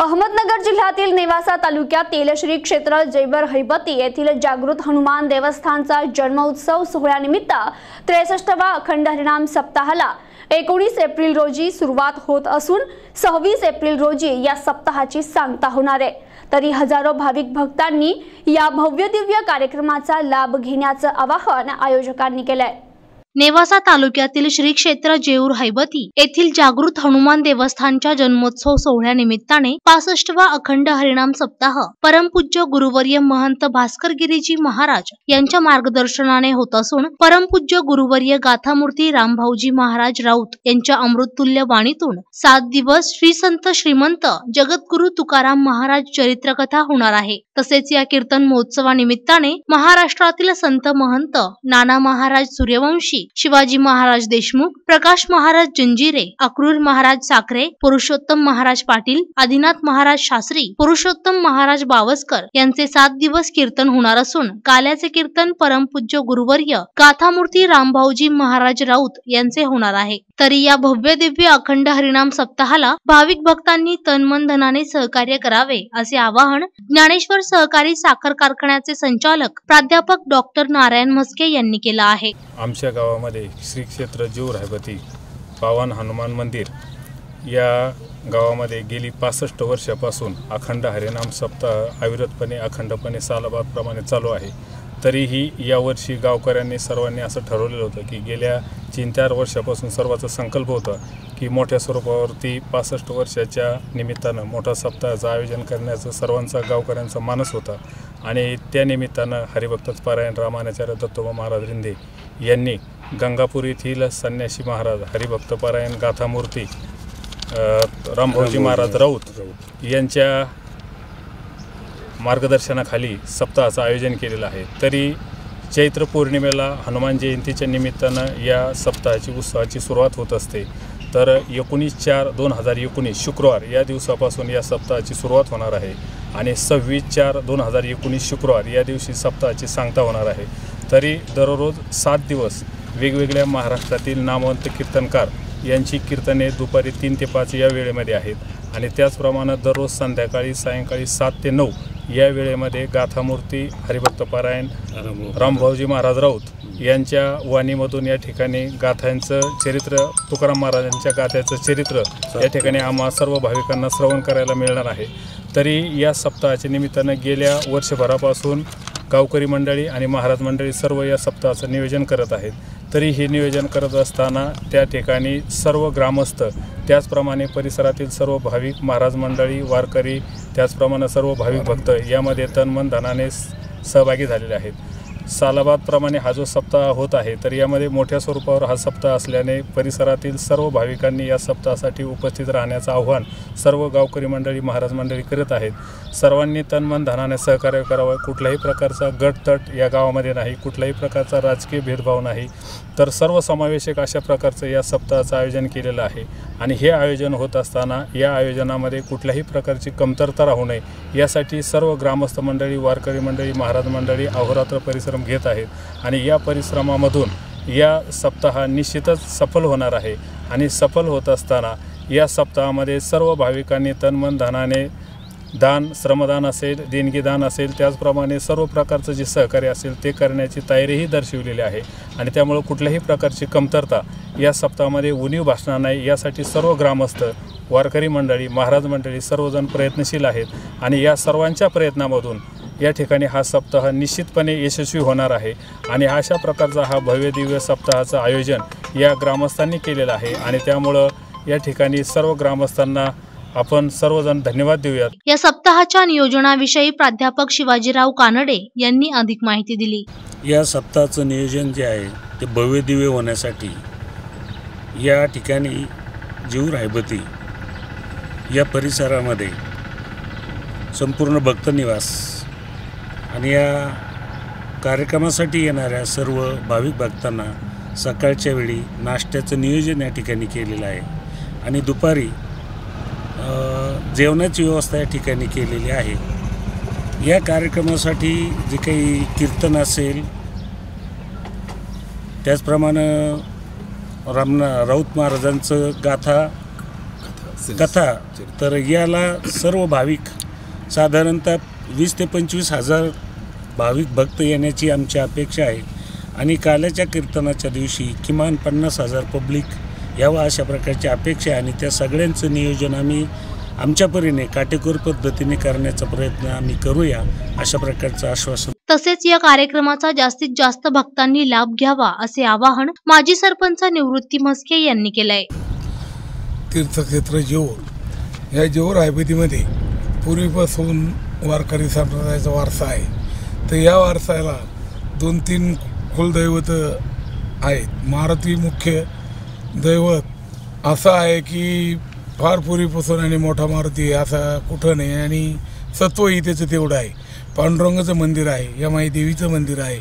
अहमदनगर जिल्ह्यातील नेवासा तालुक्यात तेलश्री क्षेत्र जैबर हैबती येथील जागृत हनुमान देवस्थानचा जन्मोत्सव सोहळ्यानिमित्त त्रेसष्टवा अखंड हरिणाम सप्ताहाला एकोणीस एप्रिल रोजी सुरुवात होत असून सव्वीस एप्रिल रोजी या सप्ताहाची सांगता होणार आहे. तरी हजारो भाविक भक्तांनी या भव्य दिव्य कार्यक्रमाचा लाभ घेण्याचं आवाहन आयोजकांनी केलं आहे नेवासा तालुक्यातील श्री क्षेत्र जेऊर हैबती येथील जागृत हनुमान देवस्थानच्या जन्मोत्सव सोहळ्यानिमित्ताने पासष्टवा अखंड हरिणाम सप्ताह परमपूज्य गुरुवर्य महंत भास्कर गिरीजी महाराज यांच्या मार्गदर्शनाने होत असून परमपूज्य गुरुवर्य गाथामूर्ती रामभाऊजी महाराज राऊत यांच्या अमृततुल्य वाणीतून सात दिवस श्री संत श्रीमंत जगद्गुरु तुकाराम महाराज चरित्रकथा होणार आहे. तसेच या कीर्तन महोत्सवानिमित्ताने महाराष्ट्रातील संत महंत नाना महाराज सूर्यवंशी शिवाजी महाराज देशमुख प्रकाश महाराज जंजिरे अक्रूर महाराज साखरे पुरुषोत्तम महाराज पाटील आदिनाथ महाराज शास्त्री पुरुषोत्तम महाराज बावस्कर यांचे सात दिवस कीर्तन होणार असून काल्याचे कीर्तन परमपूज्य गुरुवर्य गाथामूर्ती रामभाऊजी महाराज राऊत यांचे होणार आहे. तरी या भव्य दिव्य अखंड हरिणाम सप्ताहाला भाविक भक्तांनी तनमन धनाने सहकार्य करावे असे आवाहन ज्ञानेश्वर सहकारी साखर कारखान्याचे संचालक प्राध्यापक डॉक्टर नारायण म्हस्के यांनी केलं आहे. आमच्या गावामध्ये श्री क्षेत्र जीव रायबती पावन हनुमान मंदिर या गावामध्ये गेली पासष्ट वर्षापासून अखंड हरिनाम सप्ताह अविरतपणे अखंडपणे सालाबादप्रमाणे चालू आहे. तरीही यावर्षी गावकऱ्यांनी सर्वांनी असं ठरवलेलं होतं की गेल्या तीन चार वर्षापासून सर्वांचा संकल्प होता की मोठ्या स्वरूपावरती पासष्ट वर्षाच्या निमित्तानं मोठा सप्ताहाचं आयोजन करण्याचं सर्वांचा गावकऱ्यांचा मानस होता. आणि त्या निमित्तानं हरिभक्त पारायण रामानाचार्य दत्तोबा महाराज रिंदे यांनी गंगापूर येथील संन्यासी महाराज हरिभक्त पारायण गाथामूर्ती रामभाऊजी महाराज राऊत. यांच्या मार्गदर्शनाखाली सप्ताहाचं आयोजन केलेलं आहे. तरी चैत्र पौर्णिमेला हनुमान जयंतीच्या निमित्तानं या सप्ताहाची उत्सवाची सुरुवात होत असते. तर एकोणीस चार दोन हजार एकोणीस शुक्रवार या दिवसापासून या सप्ताहाची सुरुवात होणार आहे आणि सव्वीस चार दोन हजार एकोणीस शुक्रवार या दिवशी सप्ताहाची सांगता होणार आहे. तरी दररोज सात दिवस वेगवेगळ्या महाराष्ट्रातील नामवंत कीर्तनकार यांची कीर्तने दुपारी तीन ते पाच या वेळेमध्ये आहेत आणि त्याचप्रमाणे दररोज संध्याकाळी सायंकाळी सात ते नऊ या वेळेमध्ये गाथामूर्ती हरिभक्त पारायण रामभाऊजी महाराज राऊत यांच्या वाणीमधून या ठिकाणी गाथांचं चरित्र तुकाराम महाराजांच्या गाथ्याचं चरित्र या ठिकाणी आम्हा सर्व भाविकांना श्रवण करायला मिळणार आहे. तरी या सप्ताहाच्या निमित्तानं गेल्या वर्षभरापासून गावकरी मंडळी आणि महाराज मंडळी सर्व या सप्ताहाचं नियोजन करत आहेत. तरी हे नियोजन करत असताना त्या ठिकाणी सर्व ग्रामस्थ त्याचप्रमाणे परिसरातील सर्व भाविक महाराज मंडळी वारकरी त्याचप्रमाणे सर्व भाविक भक्त यामध्ये तन मन धनाने सहभागी झालेले आहेत. सालाबादप्रमाणे हा जो सप्ताह होत आहे तर यामध्ये मोठ्या स्वरूपावर हा सप्ताह असल्याने परिसरातील सर्व भाविकांनी या सप्ताहासाठी उपस्थित राहण्याचं आव्हान सर्व गावकरी मंडळी महाराज मंडळी करत आहेत. सर्वांनी तनमन धनाने सहकार्य करावं. कुठल्याही प्रकारचा गटतट या गावामध्ये नाही कुठल्याही प्रकारचा राजकीय भेदभाव नाही. तर सर्वसमावेशक अशा प्रकारचं या सप्ताहाचं आयोजन केलेलं आहे. आणि हे आयोजन होत असताना या आयोजनामध्ये कुठल्याही प्रकारची कमतरता राहू नये. यासाठी सर्व ग्रामस्थ मंडळी वारकरी मंडळी महाराज मंडळी अहोरात्र परिश्रम घेत आहेत आणि या परिश्रमामधून या सप्ताह निश्चितच सफल होणार आहे. आणि सफल होत असताना या सप्ताहामध्ये सर्व भाविकांनी तनमन धनाने दान श्रमदान असेल देणगीदान असेल त्याचप्रमाणे सर्व प्रकारचं जे सहकार्य असेल ते करण्याची तयारीही दर्शवलेली आहे. आणि त्यामुळं कुठल्याही प्रकारची कमतरता या सप्ताहामध्ये उणीव भासणार नाही. यासाठी सर्व ग्रामस्थ वारकरी मंडळी महाराज मंडळी सर्वजण प्रयत्नशील आहेत. आणि या सर्वांच्या प्रयत्नामधून या ठिकाणी हा सप्ताह निश्चितपणे यशस्वी होणार आहे. आणि अशा प्रकारचा हा भव्य दिव्य सप्ताहाचं आयोजन या ग्रामस्थांनी केलेलं आहे. आणि त्यामुळं या ठिकाणी सर्व ग्रामस्थांना आपण सर्वजण धन्यवाद देऊयात. या सप्ताहाच्या नियोजनाविषयी प्राध्यापक शिवाजीराव कानडे यांनी अधिक माहिती दिली. या सप्ताहाचं नियोजन जे आहे ते भव्य दिव्य होण्यासाठी या ठिकाणी जीव रायबती या परिसरामध्ये संपूर्ण भक्तनिवास आणि या कार्यक्रमासाठी येणाऱ्या सर्व भाविक भक्तांना सकाळच्या वेळी नाश्त्याचं नियोजन या ठिकाणी केलेलं आहे. आणि दुपारी जेवणाची व्यवस्था या ठिकाणी केलेली आहे. या कार्यक्रमासाठी जे काही कीर्तन असेल त्याचप्रमाणे रामना राऊत महाराजांचं गाथा कथा तर याला सर्व भाविक साधारणतः वीस ते पंचवीस हजार भाविक भक्त येण्याची आमची अपेक्षा आहे. आणि काल्याच्या कीर्तनाच्या दिवशी किमान पन्नास हजार पब्लिक यावं अशा प्रकारची अपेक्षा आहे आणि त्या सगळ्यांचं नियोजन आम्ही आमच्या परीने काटेकोर पद्धतीने करण्याचा प्रयत्न आम्ही करूया अशा प्रकारचं आश्वासन. तसेच या कार्यक्रमाचा जास्तीत जास्त भक्तांनी लाभ घ्यावा असे आवाहन माजी सरपंच निवृत्ती म्हस्के यांनी केलंय. तीर्थक्षेत्र जेऊर. या जेऊर हायवेतीमध्ये पूर्वीपासून वारकरी संप्रदायाचा वारसा आहे. तर या वारसाला दोन तीन कुलदैवत आहेत. मारुती मुख्य दैवत असं आहे की फार पूर्वीपासून आणि मोठा मारुती असा कुठं नाही आणि सत्वही त्याचं तेवढं आहे. पांडुरंगाचं मंदिर आहे यमाई देवीचं मंदिर आहे.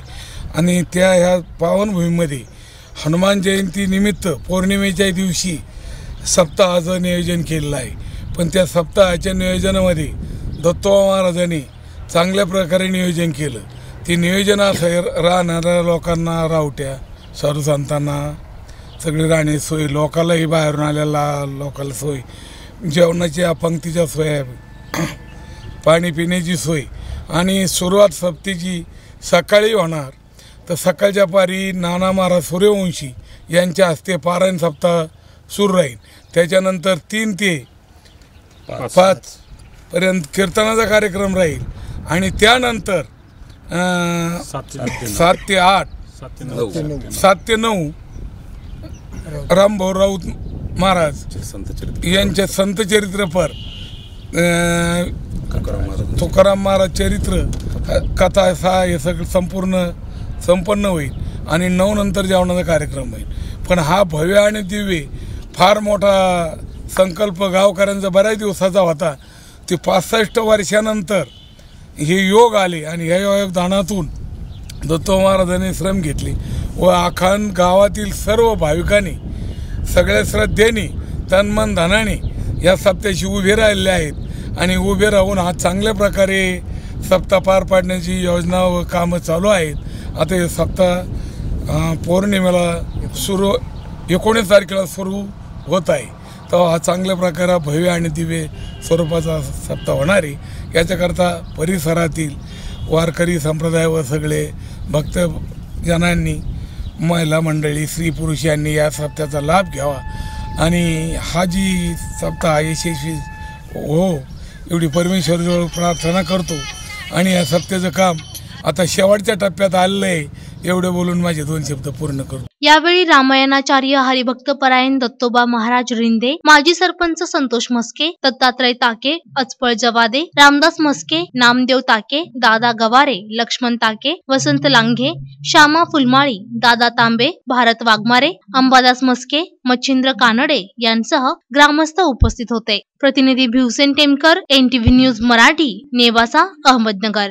आणि त्या ह्या पावनभूमीमध्ये हनुमान जयंतीनिमित्त पौर्णिमेच्या दिवशी सप्ताहाचं नियोजन केलेलं आहे. पण त्या सप्ताहाच्या नियोजनामध्ये दत्तोबा महाराजांनी चांगल्या प्रकारे नियोजन केलं. ते नियोजन असं राहणाऱ्या लोकांना रावट्या साधू संतांना सगळी राहण्याची सोय लोकांलाही बाहेरून आलेला लोकांना सोय. जेवणाची अपंक्तीच्या सोय आहे. पाणी पिण्याची सोय. आणि सुरुवात सप्तीची सकाळी होणार. तर सकाळच्या पारी नाना महाराज सूर्यवंशी यांच्या हस्ते पारायण सप्ताह सुरू राहील. त्याच्यानंतर तीन ते पाच. पर्यंत कीर्तनाचा कार्यक्रम राहील. आणि त्यानंतर सात ते सात ते आठ सात ते नऊ. सात ते नऊ. रामभाऊ राऊत महाराज यांचे संत चरित्रपर तुकाराम महाराज. चरित्र कथा सा हे सगळं संपूर्ण संपन्न होईल आणि नऊ नंतर जेवणाचा कार्यक्रम होईल. पण हा भव्य आणि दिव्य फार मोठा संकल्प गावकऱ्यांचा बऱ्याच दिवसाचा होता. ते पासष्ट वर्षानंतर हे योग आले आणि या योगदानातून दत्तो महाराजांनी श्रम घेतले. व अखांड गावातील सर्व भाविकांनी सगळ्या श्रद्धेने तनमन धनाने या सप्त्याशी उभे राहिलेले आहेत आणि उभे राहून हा चांगल्या प्रकारे सप्ताह पार पाडण्याची योजना व कामं चालू आहेत. आता हे सप्ताह पौर्णिमेला सुरू एकोणीस तारखेला सुरू होत आहे. तेव्हा हा चांगल्या प्रकारे भव्य आणि दिव्य स्वरूपाचा सप्ताह होणार आहे. याच्याकरता परिसरातील वारकरी संप्रदाय व सगळे भक्तजनांनी महिला मंडळी स्त्री पुरुष यांनी या सप्त्याचा लाभ घ्यावा. आणि हा जी सप्ताह यशस्वी हो एवढी परमेश्वरजवळ प्रार्थना करतो. आणि या सप्त्याचं काम आता शेवटच्या टप्प्यात आलेलं आहे. एवढे बोलून माझे दोन शब्द पूर्ण करतो यावेळी रामायणाचार्य हरिभक्त परायण दत्तोबा महाराज रिंदे माजी सरपंच संतोष मस्के दत्तात्रय ताके अचपळ जवादे रामदास मस्के नामदेव ताके दादा गवारे लक्ष्मण ताके वसंत लांघे श्यामा फुलमाळी दादा तांबे भारत वाघमारे अंबादास मस्के मच्छिंद्र कानडे यांसह ग्रामस्थ उपस्थित होते. प्रतिनिधी भिवसेन टेमकर एनटीव्ही न्यूज मराठी नेवासा अहमदनगर.